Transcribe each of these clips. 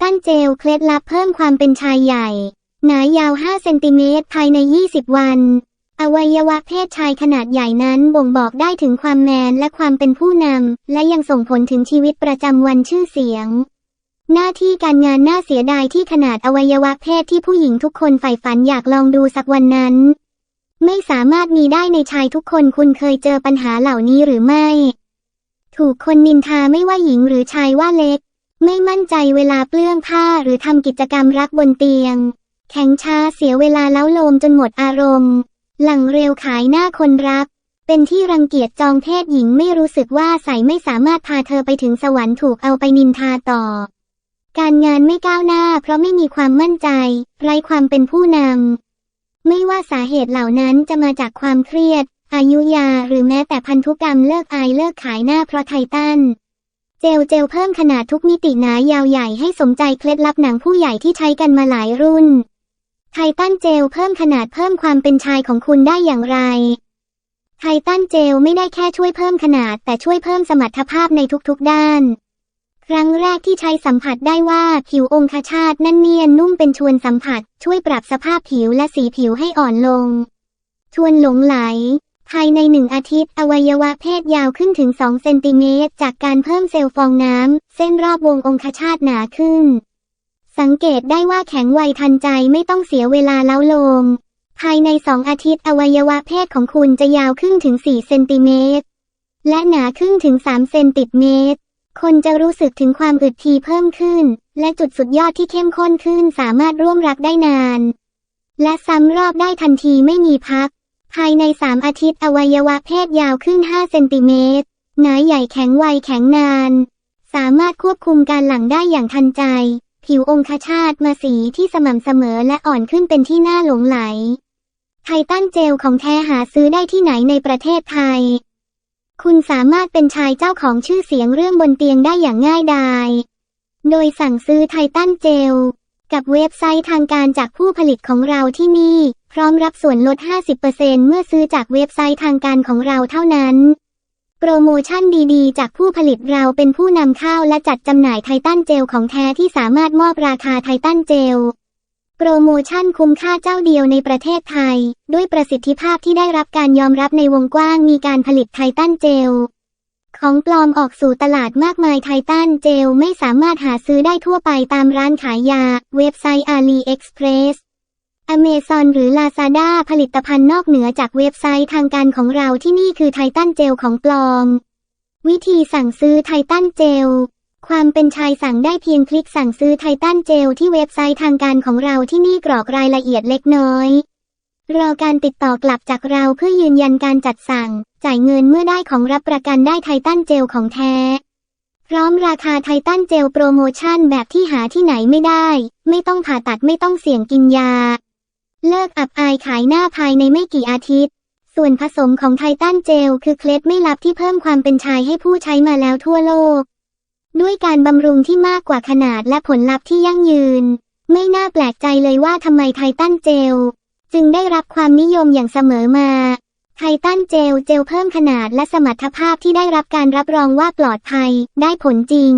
ทันเจลเคล็ดลับเพิ่มความเป็นชายใหญ่ หนายาว 5 เซนติเมตรภายใน 20 วัน อวัยวะเพศชายขนาดใหญ่นั้นบ่งบอกได้ถึงความแมนและความเป็นผู้นำ และยังส่งผลถึงชีวิตประจำวันชื่อเสียง หน้าที่การงานน่าเสียดายที่ขนาดอวัยวะเพศที่ผู้หญิงทุกคนใฝ่ฝันอยากลองดูสักวันนั้น ไม่สามารถมีได้ในชายทุกคนคุณเคยเจอปัญหาเหล่านี้หรือไม่ ถูกคนนินทาไม่ว่าหญิงหรือชายว่าเล็ก ไม่มั่นใจเวลาเปลื้องผ้าหรือทำกิจกรรมรักบนเตียง แข็งช้าเสียเวลาเล้าโลมจนหมดอารมณ์ หลังเร็วขายหน้าคนรัก เป็นที่รังเกียจจองเพศหญิงไม่รู้สึกว่าใส่ไม่สามารถพาเธอไปถึงสวรรค์ถูกเอาไปนินทาต่อ การงานไม่ก้าวหน้า เพราะไม่มีความมั่นใจ ไร้ความเป็นผู้นำไม่ว่าสาเหตุเหล่านั้นจะมาจากความเครียด อายุยาหรือแม้แต่พันธุกรรมเลิกอายเลิกขายหน้าเพราะไททัน เจลเจลเพิ่มขนาดทุกมิติหนายาวใหญ่ให้สมใจเคล็ดลับหนังผู้ใหญ่ที่ใช้กันมาหลายรุ่น ไททันเจลเพิ่มขนาดเพิ่มความเป็นชายของคุณได้อย่างไร ไททันเจลไม่ได้แค่ช่วยเพิ่มขนาดแต่ช่วยเพิ่มสมรรถภาพในทุกๆด้าน ครั้งแรกที่ใช้สัมผัสได้ว่าผิวองคชาตนั่นเนียนนุ่มเป็นชวนสัมผัส ช่วยปรับสภาพผิวและสีผิวให้อ่อนลง ชวนหลงไหล ภายในหนึ่งอาทิตย์ อวัยวะเพศยาวขึ้นถึง 2 เซนติเมตร จากการเพิ่มเซลล์ฟองน้ำ เส้นรอบวงองคชาตหนาขึ้น สังเกตได้ว่าแข็งไวทันใจไม่ต้องเสียเวลาเล้าโลม ภายในสองอาทิตย์อวัยวะเพศของคุณจะยาวขึ้นถึง 4 เซนติเมตร และหนาขึ้นถึง 3 เซนติเมตร คนจะรู้สึกถึงความอึดทีเพิ่มขึ้น และจุดสุดยอดที่เข้มข้นขึ้นสามารถร่วมรักได้นาน และซ้ำรอบได้ทันทีไม่มีพัก ภายใน 3 อาทิตย์อวัยวะเพศยาวขึ้น 5 เซนติเมตรหนาใหญ่แข็งไวแข็งนาน สามารถควบคุมการหลั่งได้อย่างทันใจ ผิวองคชาตมาสีที่สม่ำเสมอและอ่อนขึ้นเป็นที่น่าหลงไหล ไททันเจลของแท้หาซื้อได้ที่ไหนในประเทศไทย คุณสามารถเป็นชายเจ้าของชื่อเสียงเรื่องบนเตียงได้อย่างง่ายดายโดยสั่งซื้อไททันเจล กับเว็บไซต์ทางการจากผู้ผลิตของเราที่นี่ ร้อมรับส่วนลด 50%เมื่อซื้อจากเว็บไซต์ทางการของเราเท่านั้น โปรโมชั่นดีๆ จากผู้ผลิตเราเป็นผู้นำเข้าและจัดจำหน่ายไททันเจลของแท้ที่สามารถมอบราคาไททันเจล โปรโมชั่นคุ้มค่าเจ้าเดียวในประเทศไทย ด้วยประสิทธิภาพที่ได้รับการยอมรับในวงกว้างมีการผลิตไททันเจลของปลอมออกสู่ตลาดมากมายไททันเจลไม่สามารถหาซื้อได้ทั่วไปตามร้านขายยา เว็บไซต์ AliExpress อเมซอนหรือ Lazada ผลิตภัณฑ์นอกเหนือจากเว็บไซต์ทางการของเราที่นี่คือไททันเจลของปลอม วิธีสั่งซื้อไททันเจล ความเป็นชายสั่งได้เพียงคลิกสั่งซื้อไททันเจลที่เว็บไซต์ทางการของเราที่นี่กรอกรายละเอียดเล็กน้อย รอการติดต่อกลับจากเราเพื่อยืนยันการจัดสั่ง จ่ายเงินเมื่อได้ของรับประกันได้ไททันเจลของแท้พร้อมราคาไททันเจลโปรโมชั่นแบบที่หาที่ไหนไม่ได้ ไม่ต้องผ่าตัดไม่ต้องเสี่ยงกินยาิกอับอายขายหน้าภายในไม่กี่อาทิตย์ ส่วนผสมของไททันเจลคือเคล็ดไม่ลับที่เพิ่มความเป็นชายให้ผู้ใช้มาแล้วทั่วโลก ด้วยการบำรุงที่มากกว่าขนาดและผลลัพธ์ที่ยั่งยืน ไม่น่าแปลกใจเลยว่าทำไมไททันเจล จึงได้รับความนิยมอย่างเสมอมาไททันเจลเจลเพิ่มขนาดและสมรรถภาพที่ได้รับการรับรองว่าปลอดภัย ได้ผลจริง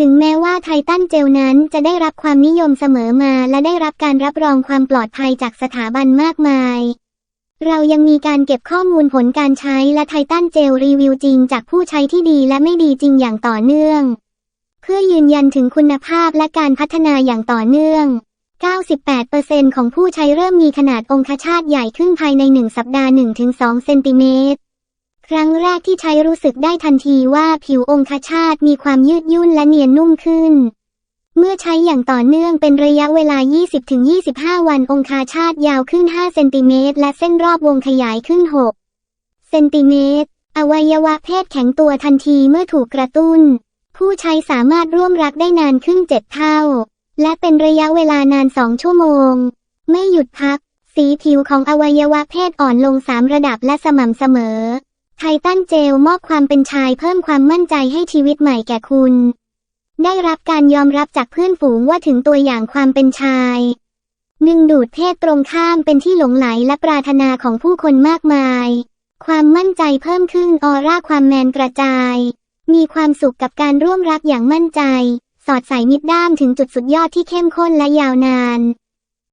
ถึงแม้ว่าไททันเจลนั้นจะได้รับความนิยมเสมอมาและได้รับการรับรองความปลอดภัยจากสถาบันมากมาย เรายังมีการเก็บข้อมูลผลการใช้และไททันเจลรีวิวจริงจากผู้ใช้ที่ดีและไม่ดีจริงอย่างต่อเนื่อง เพื่อยืนยันถึงคุณภาพและการพัฒนาอย่างต่อเนื่อง 98%ของผู้ใช้เริ่มมีขนาดองคชาตใหญ่ขึ้นภายใน 1 สัปดาห์ 1-2 เซนติเมตร ครั้งแรกที่ใช้รู้สึกได้ทันทีว่าผิวองคชาตมีความยืดยุ่นและเนียนนุ่มขึ้น เมื่อใช้อย่างต่อเนื่องเป็นระยะเวลา 20-25 วันองคาชาตยาวขึ้น 5 เซนติเมตรและเส้นรอบวงขยายขึ้น 6 เซนติเมตร อวัยวะเพศแข็งตัวทันทีเมื่อถูกกระตุ้น ผู้ใช้สามารถร่วมรักได้นานขึ้น 7 เท่า และเป็นระยะเวลานาน 2 ชั่วโมง ไม่หยุดพัก สีผิวของอวัยวะเพศอ่อนลง 3 ระดับและสม่ำเสมอ ไททันเจลมอบความเป็นชายเพิ่มความมั่นใจให้ชีวิตใหม่แก่คุณ ได้รับการยอมรับจากเพื่อนฝูงว่าถึงตัวอย่างความเป็นชายดึงดูดเพศตรงข้ามเป็นที่หลงไหลและปรารถนาของผู้คนมากมาย ความมั่นใจเพิ่มขึ้นออร่าความแมนกระจาย มีความสุขกับการร่วมรักอย่างมั่นใจ สอดใส่มิดด้ามถึงจุดสุดยอดที่เข้มข้นและยาวนาน